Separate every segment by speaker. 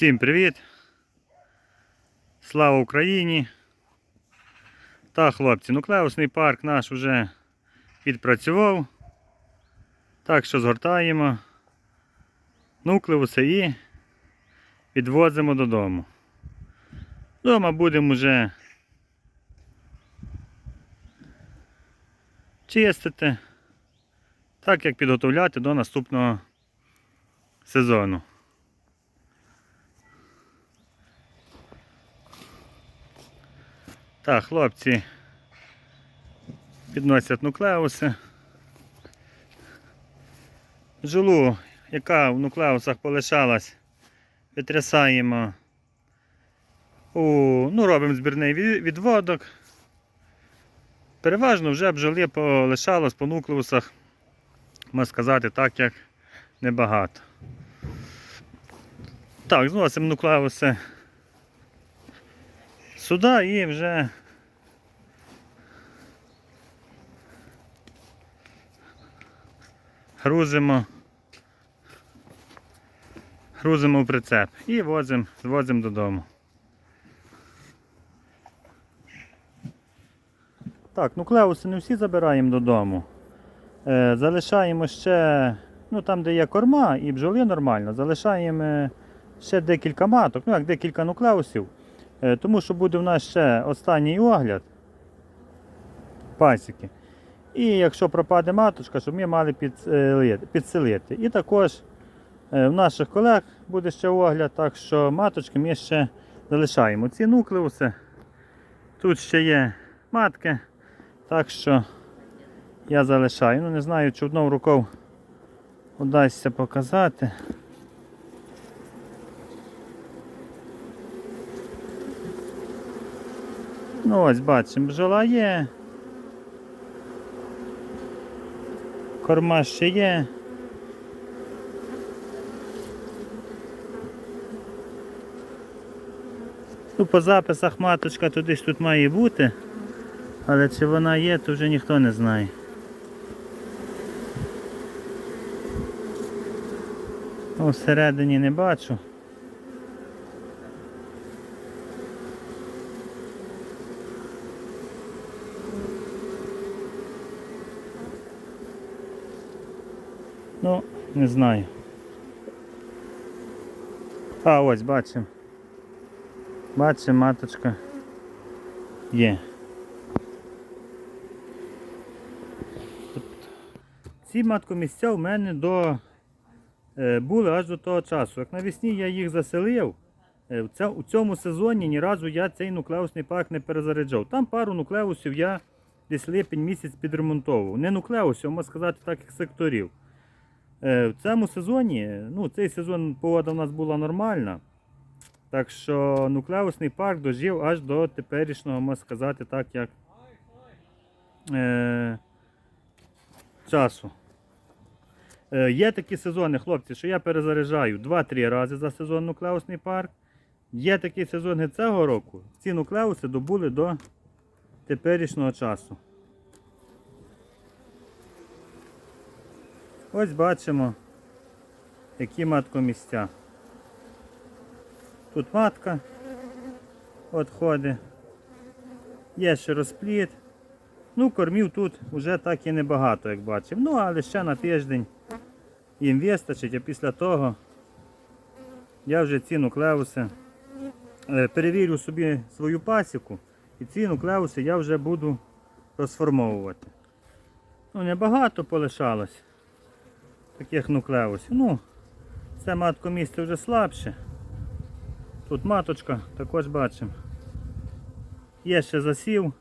Speaker 1: Всім привіт! Слава Україні! Та, хлопці, нуклеусний парк наш вже відпрацював. Так що згортаємо нуклеуси і відвозимо додому. Дома будемо вже чистити, так як підготовляти до наступного сезону. Так, хлопці підносять нуклеуси. Жилу, яка в нуклеусах полишалась, витрясаємо у, ну, робимо збірний відводок. Переважно вже бджоли полишалось по нуклеусах, можна сказати, так як небагато. Так, зносимо нуклеуси сюди і вже грузимо, грузимо в прицеп і возимо, звозимо додому. Так, нуклеуси не всі забираємо додому. Е, залишаємо ще, ну там, де є корма і бджоли нормально, залишаємо е, ще декілька маток, ну як декілька нуклеусів. Е, Тому що буде в нас ще останній огляд пасіки. І якщо пропаде маточка, щоб ми мали підселити. І також е, в наших колег буде ще огляд, так що маточки ми ще залишаємо. Ці нуклеуси. Тут ще є матки, так що я залишаю. Ну не знаю, чи одною рукою удасться показати. Ну ось бачимо, бджола є. Корма ще є. Ну, по записах маточка туди ж тут має бути, але чи вона є, то вже ніхто не знає. Всередині не бачу. Ну, не знаю. А, ось бачимо. Бачимо, маточка є. Ці маткомісця в мене до, е, були аж до того часу. Як навесні я їх заселив, е, у цьому сезоні ні разу я цей нуклеусний парк не перезаряджав. Там пару нуклеусів я десь липень місяць підремонтовував. Не нуклеусів, можна сказати, так як секторів. Е, В цьому сезоні, ну цей сезон погода у нас була нормальна. Так що нуклеусний парк дожив аж до теперішнього, можна сказати, так як е, часу. Е, є такі сезони, хлопці, що я перезаряджаю 2-3 рази за сезон нуклеусний парк. Є такі сезони цього року. Ці нуклеуси добули до теперішнього часу. Ось бачимо, які маткомісця. Тут матка от ходить. Є ще розпліт. Ну, кормів тут вже так і небагато, як бачив. Ну, але ще на тиждень їм вистачить, а після того я вже ці нуклеуси е, перевірю собі свою пасіку і ці нуклеуси я вже буду розформовувати. Ну, небагато полишалось таких нуклеусів. Ну, це матко місце вже слабше. Тут маточка, також бачимо. Є ще засів.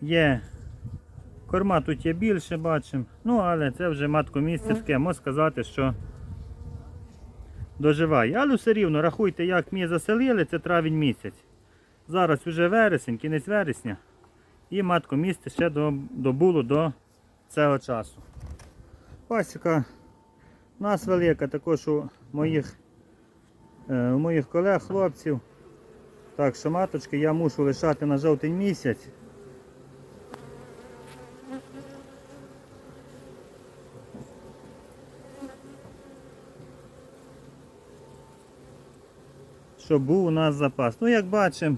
Speaker 1: Є корма тут є більше, бачимо. Ну, але це вже матко місце таке, можна сказати, що доживає. Але все рівно, рахуйте, як ми заселили, це травень місяць. Зараз вже вересень, кінець вересня. І матко місце ще добуло до цього часу. Пасіка у нас велика, також у моїх, е, у моїх колег, хлопців. Так що маточки я мушу лишати на жовтень місяць. щоб був у нас запас. Ну, як бачимо,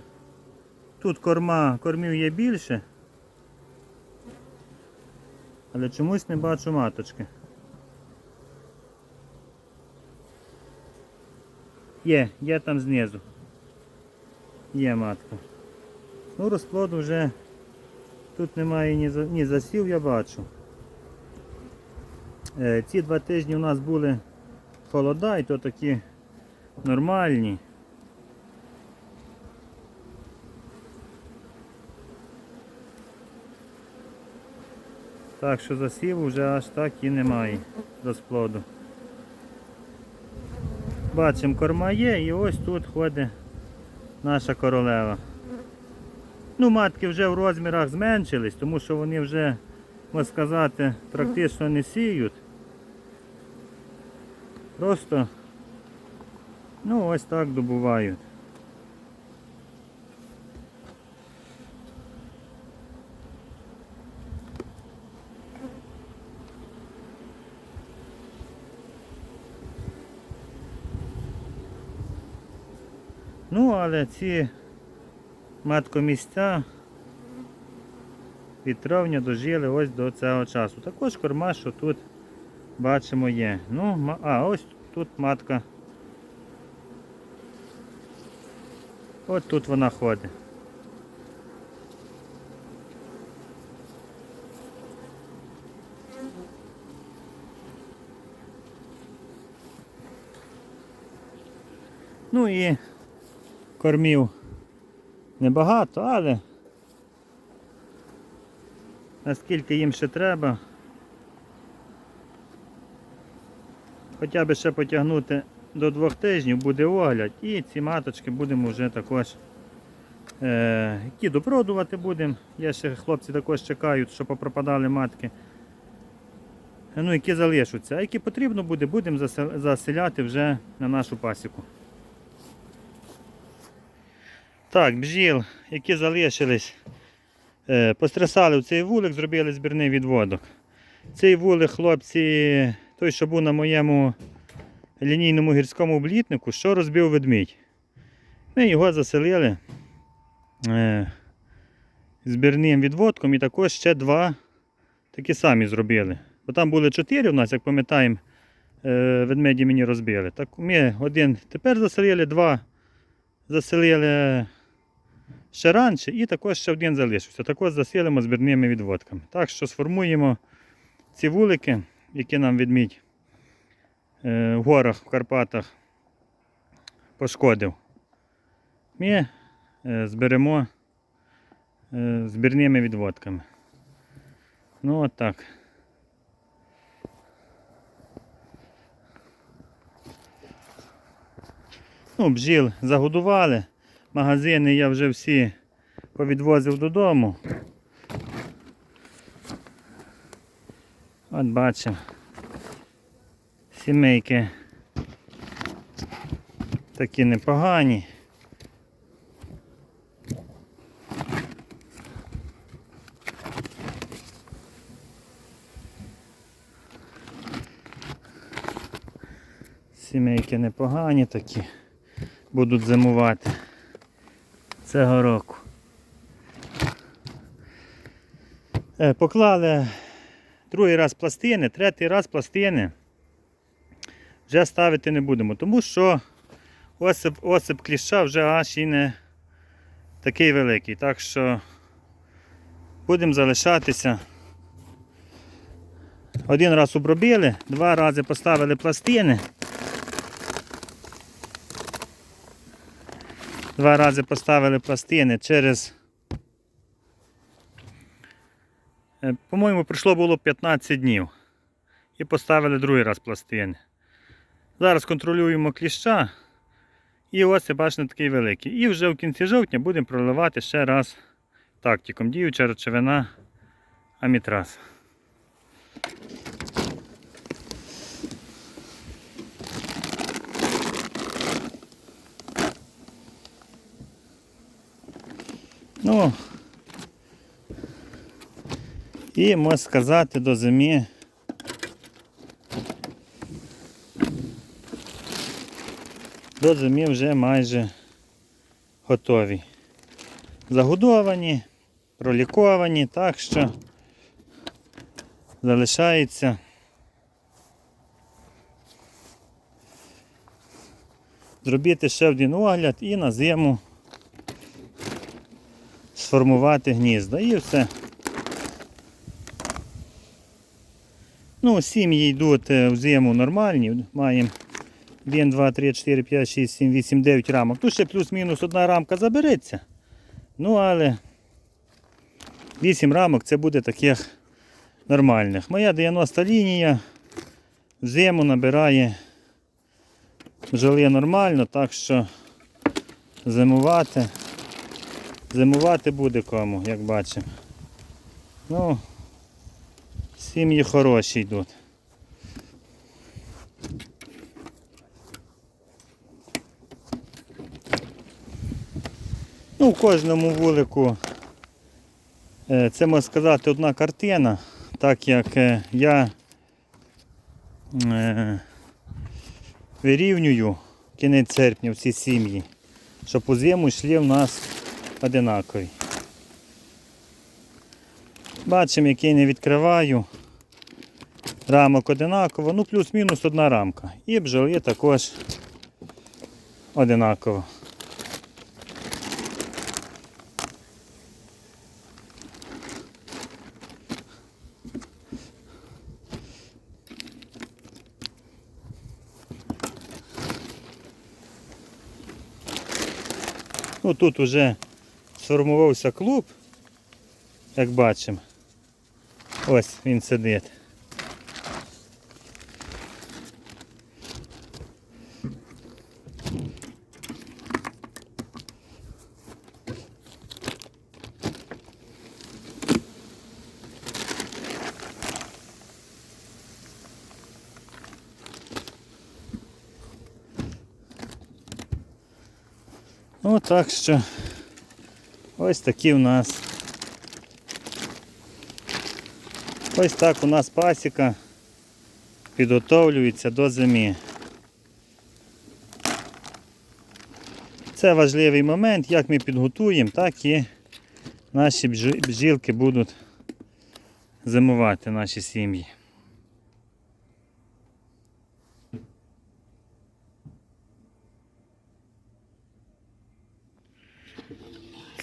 Speaker 1: тут корма, кормів є більше. Але чомусь не бачу маточки. Є, є там знизу. Є матка. Ну, розплоду вже тут немає ні, ні засів, я бачу. Е, ці два тижні у нас були холода, і то такі нормальні. Так що засіву вже аж так і немає розплоду. Бачимо, корма є і ось тут ходить наша королева. Ну, матки вже в розмірах зменшились, тому що вони вже, можна сказати, практично не сіють. Просто ну ось так добувають. Ну, але ці маткомісця від травня дожили ось до цього часу. Також корма, що тут бачимо є. Ну, а ось тут матка. От тут вона ходить. Ну і кормів небагато, але наскільки їм ще треба. Хоча б ще потягнути до двох тижнів буде огляд і ці маточки будемо вже також е, які допродувати будемо. Я ще хлопці також чекають, що попропадали матки. Ну, які залишаться. А які потрібно буде, будемо заселяти вже на нашу пасіку. Так, бджіл, які залишились, е, постресали в цей вулик, зробили збірний відводок. Цей вулик, хлопці, той, що був на моєму лінійному гірському облітнику, що розбив ведмідь. Ми його заселили е, збірним відводком і також ще два такі самі зробили. Бо там були чотири у нас, як пам'ятаємо, е, ведмеді мені розбили. Так ми один тепер заселили, два заселили ще раніше і також ще один залишився. Також заселимо збірними відводками. Так що сформуємо ці вулики, які нам відмідь е, в горах, в Карпатах пошкодив. Ми е, зберемо е, збірними відводками. Ну от так. Ну, бджіл загодували. Магазини я вже всі повідвозив додому. От бачимо. Сімейки такі непогані. Сімейки непогані такі будуть зимувати цього року. Е, Поклали другий раз пластини, третій раз пластини вже ставити не будемо, тому що осип, осип кліща вже аж і не такий великий. Так що будемо залишатися. Один раз обробили, два рази поставили пластини. Два рази поставили пластини через. е, По-моєму, пройшло було 15 днів. І поставили другий раз пластини. Зараз контролюємо кліща. І ось бачите такий великий. І вже в кінці жовтня будемо проливати ще раз тактиком. Діюча речовина амітраз. Ну, і можна сказати до зими. До зими вже майже готові. Загодовані, проліковані, так що залишається зробити ще один огляд і на зиму сформувати гнізда. І все. Ну, сім'ї йдуть е, в зиму нормальні. Маємо 1, 2, 3, 4, 5, 6, 7, 8, 9 рамок. Тут ще плюс-мінус одна рамка забереться. Ну, але 8 рамок це буде таких нормальних. Моя 90 лінія в зиму набирає бджоли нормально, так що зимувати. Зимувати буде кому, як бачимо. Ну, сім'ї хороші йдуть. Ну, в кожному вулику е, це можна сказати одна картина, так як е, я е, вирівнюю кінець серпня всі сім'ї, щоб у зиму йшли в нас одинакові. Бачимо, який не відкриваю. Рамок одинаково, ну плюс-мінус одна рамка. І бджоли також одинаково. Ну тут уже сформувався клуб, як бачимо. Ось він сидить. Ну так що ось такі у нас. Ось так у нас пасіка підготовлюється до зими. Це важливий момент, як ми підготуємо, так і наші бджі- бджілки будуть зимувати наші сім'ї.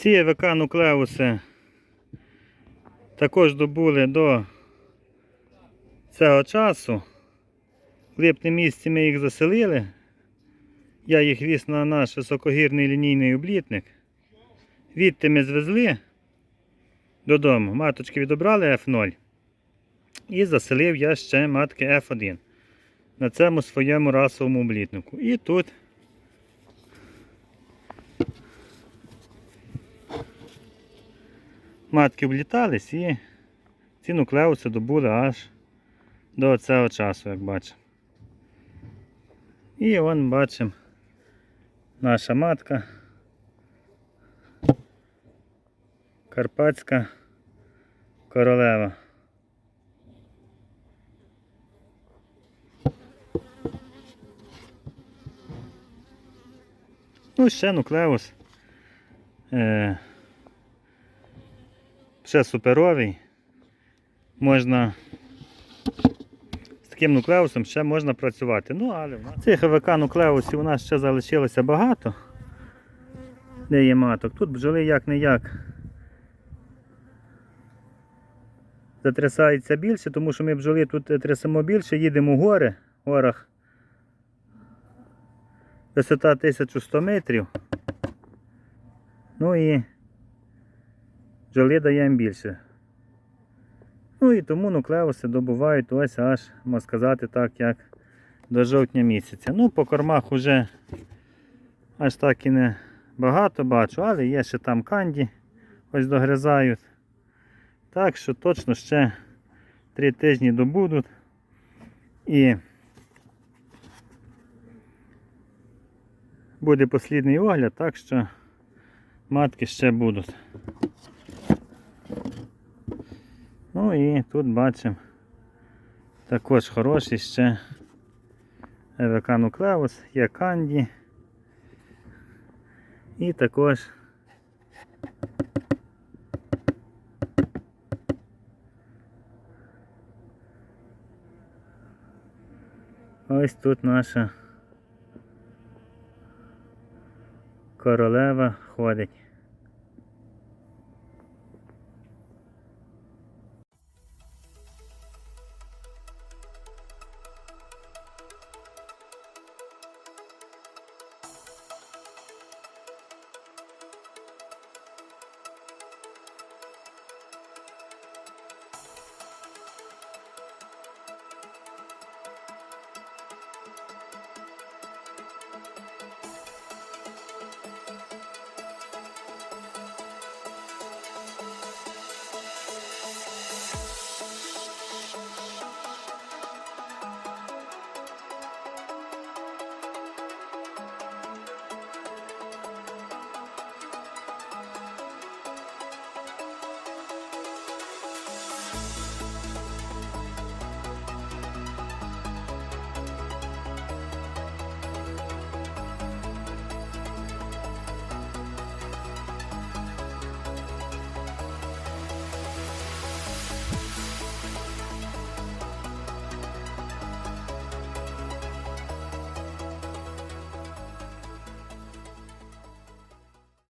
Speaker 1: Ці ЕВК нуклеуси також добули до цього часу. В липні місяці ми їх заселили. Я їх віз на наш високогірний лінійний облітник. Відти ми звезли додому. Маточки відобрали F0. І заселив я ще матки F1 на цьому своєму расовому облітнику. І тут матки влітались і ці нуклеуси добули аж до цього часу, як бачимо. І вон бачимо наша матка. Карпатська королева. Ну, ще нуклеус. Е, ще суперовий. Можна з таким нуклеусом ще можна працювати. Ну, але цих АВК нуклеусів у нас ще залишилося багато. Де є маток. Тут бджоли як не як затрясається більше, тому що ми бджоли тут е, трясемо більше, їдемо в гори, в горах. Висота 1100 метрів. Ну і бджоли даємо більше. Ну і тому нуклеуси добувають ось аж, можна сказати, так, як до жовтня місяця. Ну, по кормах вже аж так і не багато бачу, але є ще там канді, ось догризають. Так що точно ще 3 тижні добудуть. І буде послідний огляд, так що матки ще будуть. Ну і тут бачимо також хороший, ще РВК Нуклеус, є Канді. І також ось тут наша королева ходить.